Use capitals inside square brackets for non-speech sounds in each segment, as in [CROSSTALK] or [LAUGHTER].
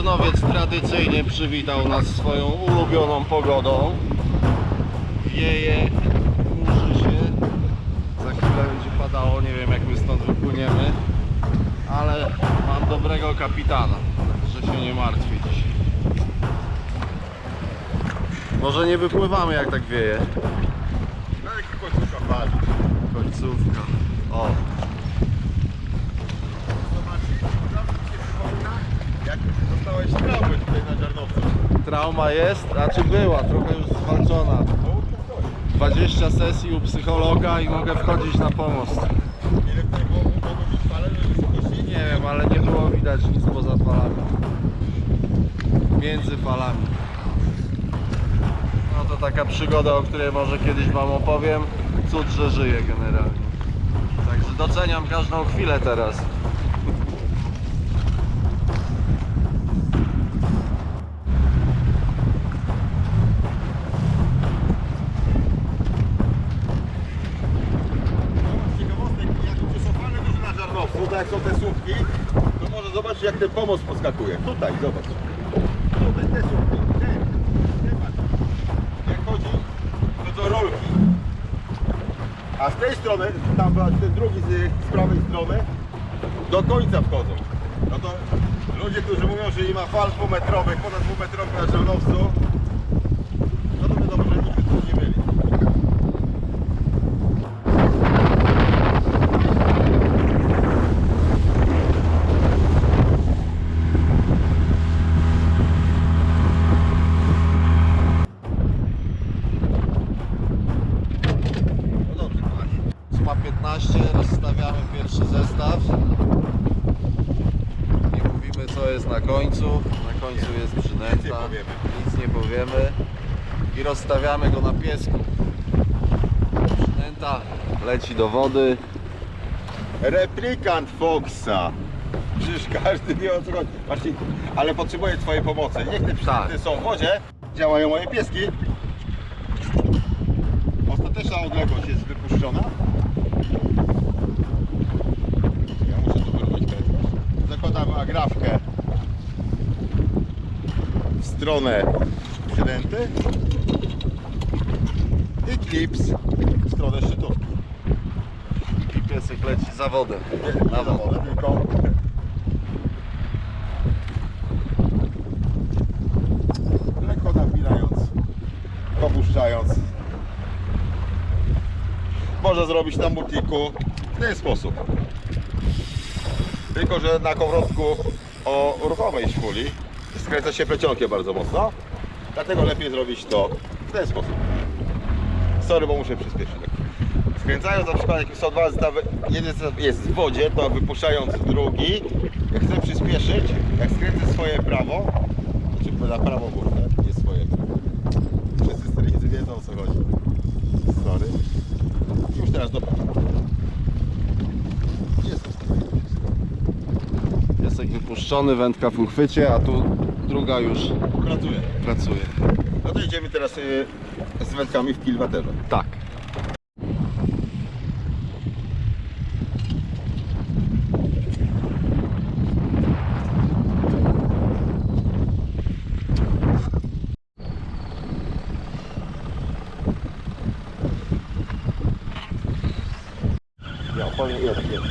Tarnowiec tradycyjnie przywitał nas swoją ulubioną pogodą. Wieje, murzy się. Za chwilę będzie padało, nie wiem jak my stąd wypłyniemy. Ale mam dobrego kapitana, że się nie martwię dzisiaj. Może nie wypływamy jak tak wieje. No jak końcówka pali. Końcówka. O, Zobaczcie, zawsze mi się przypomina, jak dostałeś traumę tutaj na Żarnowcu. trauma jest, znaczy była, trochę już zwalczona. 20 sesji u psychologa i mogę wchodzić na pomost. Ile tutaj było, mogło być fale, Nie wiem, ale nie było widać nic poza falami. Między falami. No to taka przygoda, o której może kiedyś Wam opowiem. Cud, że żyję generalnie. Także doceniam każdą chwilę teraz. ciekawostek, jak już są fale duże na Żarnowcu, tak jak są te słupki, to może zobaczyć jak ten pomost podskakuje. Tutaj, zobacz. Tutaj te słupki, te, te patrz. Jak chodzi, to to rolki. A z tej strony, tam ten drugi z, z prawej strony, do końca wchodzą. No to ludzie, którzy mówią, że nie ma fal dwumetrowych, ponad dwumetrowych na Żarnowcu, no to wiadomo, że nigdy tu nie byli. No dobrze, kochani. Suma 15, rozstawiamy pierwszy zestaw. Nie mówimy co jest na końcu. Na końcu jest Nic nie przynęta. powiemy. Nic nie powiemy. I rozstawiamy go na piesku. Przynęta leci do wody. Replikant Foxa. Przecież każdy wie o co chodzi. Marcin, ale potrzebuję Twojej pomocy. Niech te przynęty Tak. są w wodzie. Działają moje pieski. Ostateczna odległość jest wypuszczona. Ja muszę tu wyrobić prędkość. Zakładam agrafkę stronę przynęty i klips w stronę szczytówki. I piesek leci za wodę. Nie, za wodę, tylko lekko napinając, opuszczając. Można zrobić na multiku w ten sposób. Tylko, że na kołowrotku o ruchomej szpuli skręca się plecionkiem bardzo mocno. Dlatego lepiej zrobić to w ten sposób. Sorry, bo muszę przyspieszyć. Skręcając na przykład jak są dwa zestawy, jeden zestaw jest w wodzie, to wypuszczając drugi, jak chcę przyspieszyć, jak skręcę swoje prawo, znaczy na prawo górne, nie swoje. Wszyscy sternicy wiedzą o co chodzi. Sorry. Już teraz do Jest Piesek wypuszczony, wędka w uchwycie, a tu druga już Pracuję. pracuje. No to idziemy teraz y, z wędkami w kilwaterze. Tak. Ja opowiem ile tak jest.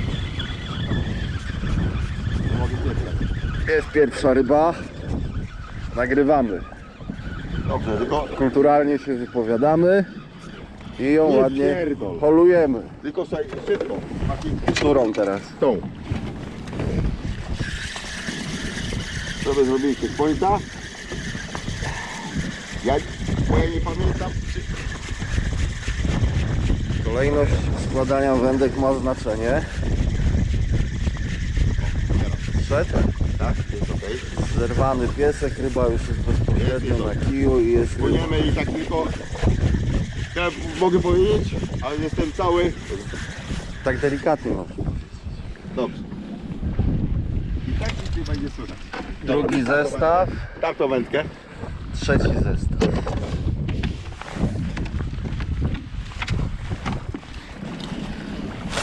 Nie mogę wiedzieć. Jest pierwsza ryba. Nagrywamy. Dobrze, tylko, Kulturalnie się wypowiadamy i ją Nie ładnie pierdol. holujemy. tylko słuchaj, szybko. Którą teraz? tą. Sobie zrobiliście pointa. Ja, bo ja nie pamiętam. Czy... Kolejność składania wędek ma znaczenie. Trzecie. Tak, jest. Zerwany piesek, ryba już jest bezpośrednio na kiju i jest Płyniemy i tak tylko. Ja mogę powiedzieć, ale jestem cały. tak delikatnie masz. Dobrze. I tak nic nie będzie słychać. Drugi zestaw, Tam tą wędkę. trzeci zestaw.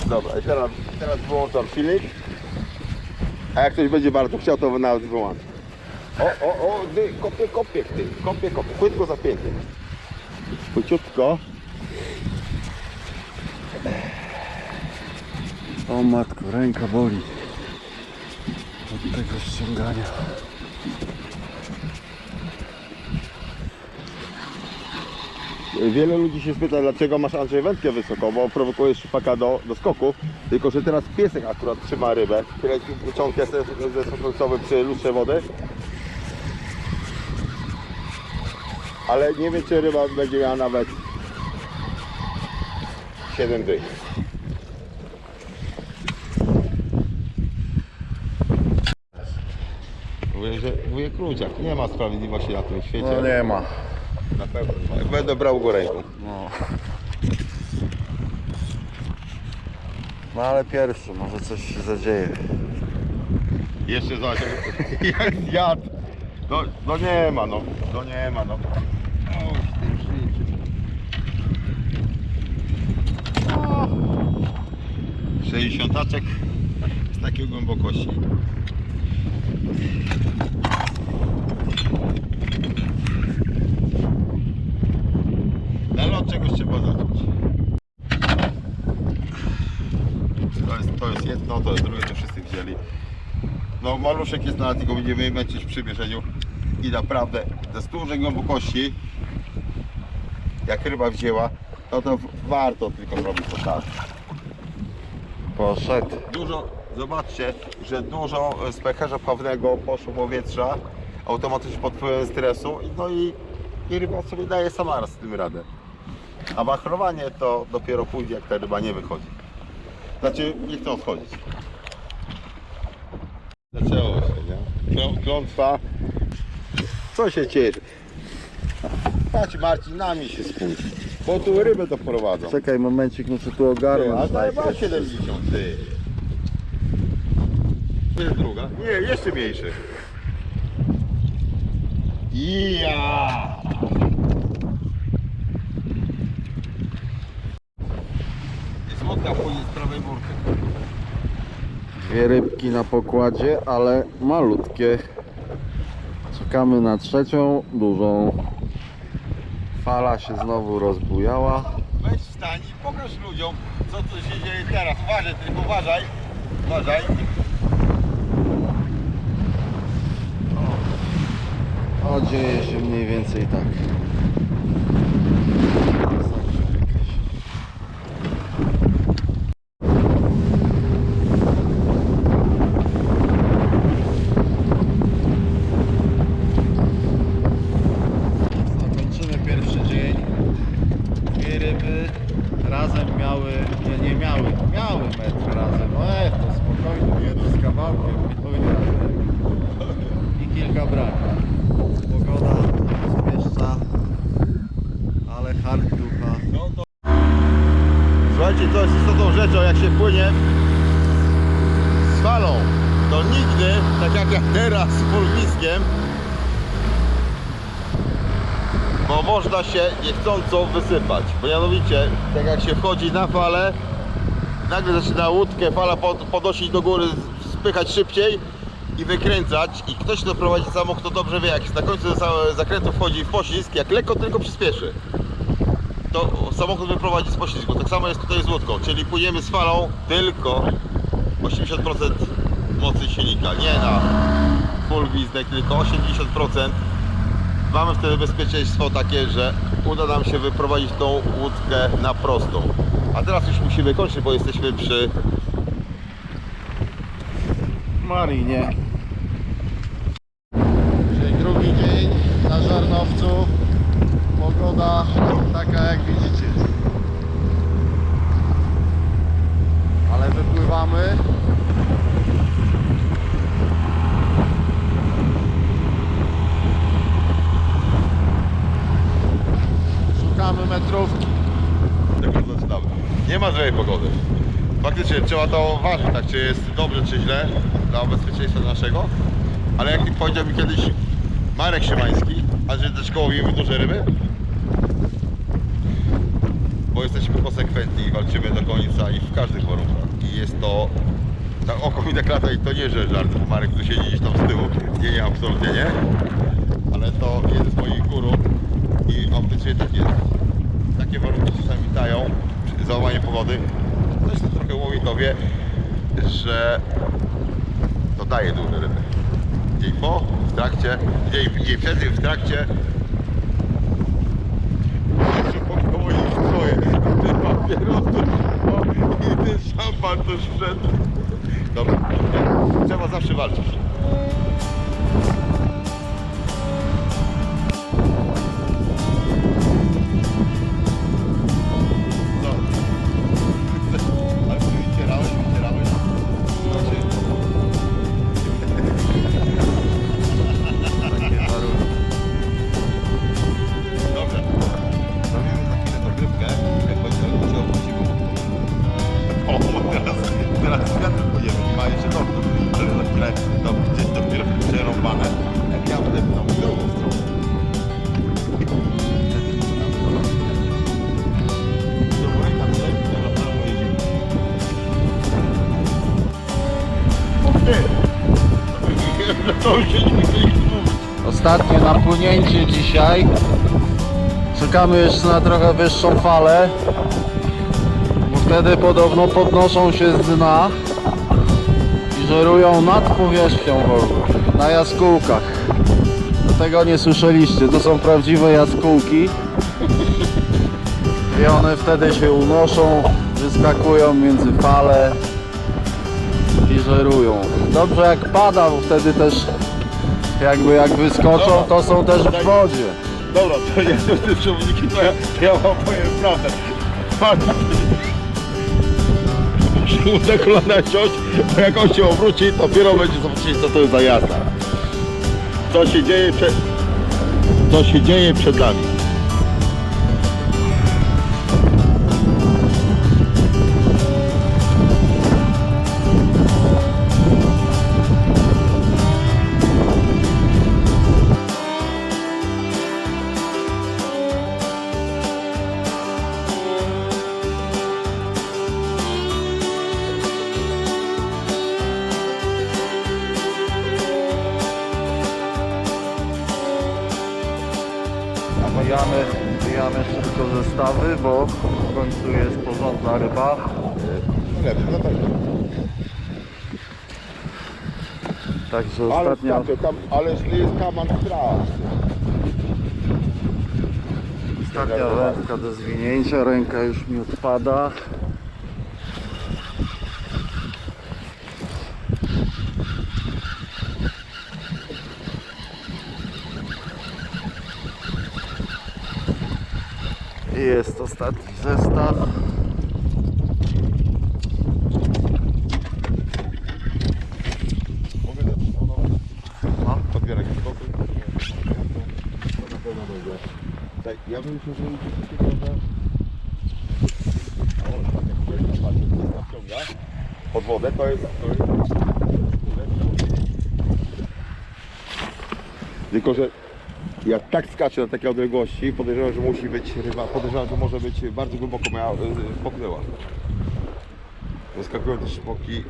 Dobra, i teraz, teraz wyłączam silnik. A jak ktoś będzie bardzo chciał, to nawet wyłączę. O, o, o, ty, kopie, kopie, ty, kopie, kopie, płytko zapięty. Płyciutko. O matko, ręka boli. Od tego ściągania. Wiele ludzi się spyta, dlaczego masz Andrzej wędkę wysoko, bo prowokujesz szpaka do, do skoku, tylko że teraz piesek akurat trzyma rybę. Ciąg jest końcowy przy lustrze wody. Ale nie wiem, czy ryba będzie miała nawet 7 dych. Mówię, że wujek Kruciak, nie ma sprawiedliwości na tym świecie. No nie ma. Na pewno. Będę brał go ręką. No. No ale pierwszy, może coś się zadzieje. Jeszcze zobacz, [LAUGHS] jak zjadł. No, no nie ma no, no nie ma no. O. 60 z takiej głębokości. Ale od czegoś trzeba zacząć. To jest, to jest jedno, to jest drugie, to wszyscy wzięli. No maluszek jest na tylko będziemy męczyć przy bierzeniu i naprawdę ze dużej głębokości jak ryba wzięła, no to warto tylko robić to tak. Poszedł. Dużo, zobaczcie, że dużo z pęcherza pławnego poszło powietrza automatycznie pod wpływem stresu no i, i ryba sobie daje sama raz z tym radę. A wachlowanie to dopiero pójdzie jak ta ryba nie wychodzi. Znaczy nie chcą wchodzić. Zaczęło się, nie? Klą- Klątwa. Co się cieszy? Patrz Marcin, nami się spójrz. Bo tu ryby to prowadzą. Czekaj momencik, muszę tu ogarnąć. a ta ma 70, ty. To jest druga? Nie, jeszcze mniejszy. Ja. Jest łódka wchodzi z prawej burty. Dwie rybki na pokładzie, ale malutkie. Czekamy na trzecią, dużą. Fala się znowu rozbujała. Weź wstań i pokaż ludziom, co tu się dzieje teraz. Uważaj, tylko uważaj. Uważaj. O, dzieje się mniej więcej tak. Zakończymy pierwszy dzień. Dwie ryby razem miały, nie, nie miały, miały metr razem. E, to spokojnie, jedno z kawałkiem, miały razem i kilka braka. Pogoda bezpieczna, ale hard ducha. No to... Słuchajcie, to jest istotną rzeczą, jak się płynie z falą, to nigdy, tak jak ja teraz z pulwiskiem, bo można się niechcąco wysypać. Bo mianowicie, tak jak się wchodzi na falę, nagle zaczyna łódkę, fala pod, podnosić do góry, spychać szybciej i wykręcać i ktoś kto prowadzi samochód to dobrze wie, jak na końcu za- zakrętu wchodzi w poślizg, jak lekko tylko przyspieszy to samochód wyprowadzi z poślizgu. Tak samo jest tutaj z łódką, czyli płyniemy z falą tylko 80% mocy silnika, nie na full gwizdek, tylko 80%. Mamy wtedy bezpieczeństwo takie, że uda nam się wyprowadzić tą łódkę na prostą. A teraz już musimy kończyć, bo jesteśmy przy Marinie. Czyli drugi dzień na Żarnowcu. Pogoda taka jak widzicie. Ale wypływamy. Szukamy metrówki. tego zaczynamy. Nie ma złej pogody. Faktycznie trzeba to ważyć, tak czy jest dobrze czy źle dla bezpieczeństwa naszego. Ale jak powiedział mi kiedyś Marek Szymański, a że też koło łowimy duże ryby, bo jesteśmy konsekwentni i walczymy do końca i w każdych warunkach. I jest to Tak oko mi tak i to nie, że żart, bo Marek tu siedzi gdzieś tam z tyłu. Nie, nie, absolutnie nie. Ale to jeden z moich górów i optycznie takie, takie warunki czasami dają, załamanie pogody. Ktoś to trochę łowi, to wie, że to daje duże ryby. Dzień po, w trakcie, dzień, dzień przed, w trakcie. To. Dobra, trzeba zawsze walczyć. Ostatnie napłynięcie dzisiaj. Czekamy jeszcze na trochę wyższą falę. Bo wtedy podobno podnoszą się z dna i żerują nad powierzchnią wody, na jaskółkach. Tego nie słyszeliście, to są prawdziwe jaskółki. I one wtedy się unoszą, wyskakują między fale i żerują. Dobrze jak pada, bo wtedy też jakby jak wyskoczą, to są też w wodzie. Dobra, to ja jestem tym przewodnikiem, to ja, ja wam powiem prawdę. Pan musi mu te kolana ciąć, bo jak on się obróci, to dopiero będzie zobaczyć co to jest za jazda. Co się dzieje przed... Co się dzieje przed nami. Mijamy szybko zestawy, bo w końcu jest porządna ryba. Lepiej, no tak. Także Ale ostatnio skacze tam, ale jest kaman straszny. ostatnia wędka do zwinięcia, ręka już mi odpada. Jest ostatni zestaw. Ja bym że ludzie wszystkie prawda? O, tak jak ktoś na patrzę, to wciąga pod wodę, to jest... To jest... Tylko, że jak tak skacze na takiej odległości, podejrzewam, że musi być ryba, podejrzewam, że może być bardzo głęboko miała, y, poknęła. Zaskakują te szpoki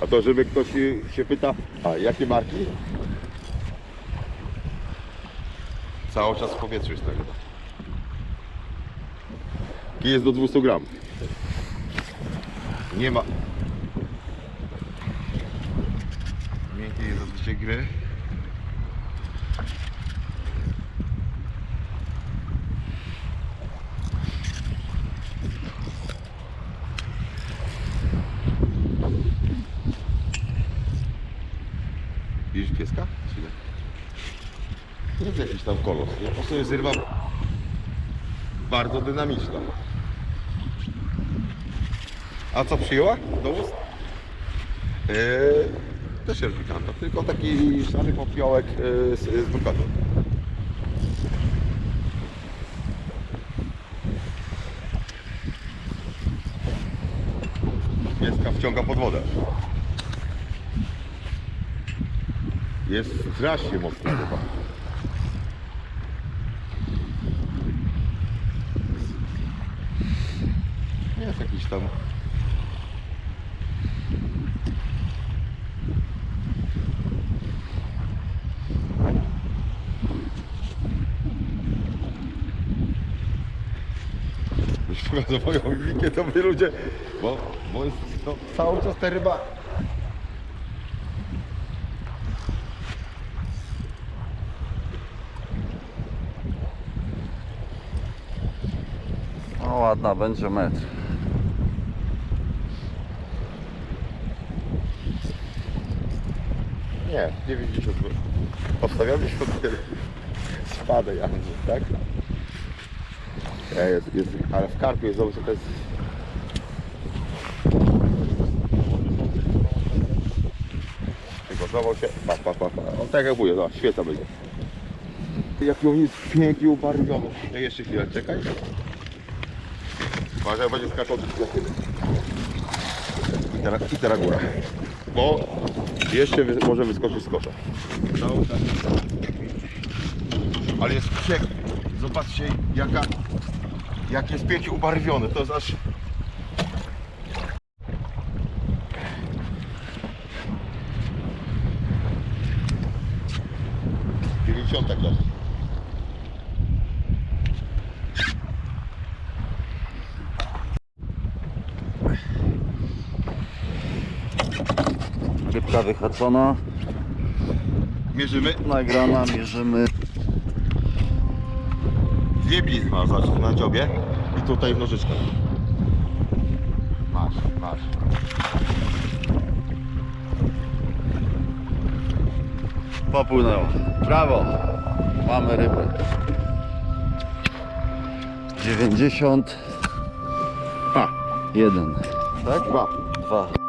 A to, żeby ktoś się pyta, a jakie marki? Cały czas w powietrzu jest tego. Kij jest do 200 gram. Nie ma. Do 200 gry. Widzisz pieska? Nie? To jest jakiś tam kolos. Nie? Po prostu jest bardzo dynamiczna. A co przyjęła do ust? Yy, też replikanta, tylko taki szary popiołek y, z, y, z burkatu. Pieska wciąga pod wodę. Jest strasznie mocna ryba. Jest jakiś tam likę to my ludzie, bo, bo jest to cały czas ta ryba. O, ładna, będzie metr. Nie, 90 groszy. Obstawiamy się od Spada Janży, tak? Nie, jest, jest, ale w karpie jest, zobacz, to jest... Przygotował się, pa, pa, pa, pa. On tak jak mówię, no, świeca będzie. Jaki on jest pięknie ubarwiony. Ja jeszcze chwilę, czekaj. Uważaj, będzie na chwilę. I teraz, I teraz góra. Bo jeszcze wy, może wyskoczyć z kosza. Ale jest piękny. Zobaczcie jaka, jak jest pięknie ubarwiony. To jest aż... Dziewięćdziesiąta klasa. Rybka wyhaczona, Mierzymy. nagrana, mierzymy. Dwie blizny masz zobacz, na dziobie i tutaj nożyczka. Masz, masz. Popłynęło. Brawo! Mamy rybę. 90. A, Jeden. Tak? dwa. Dwa.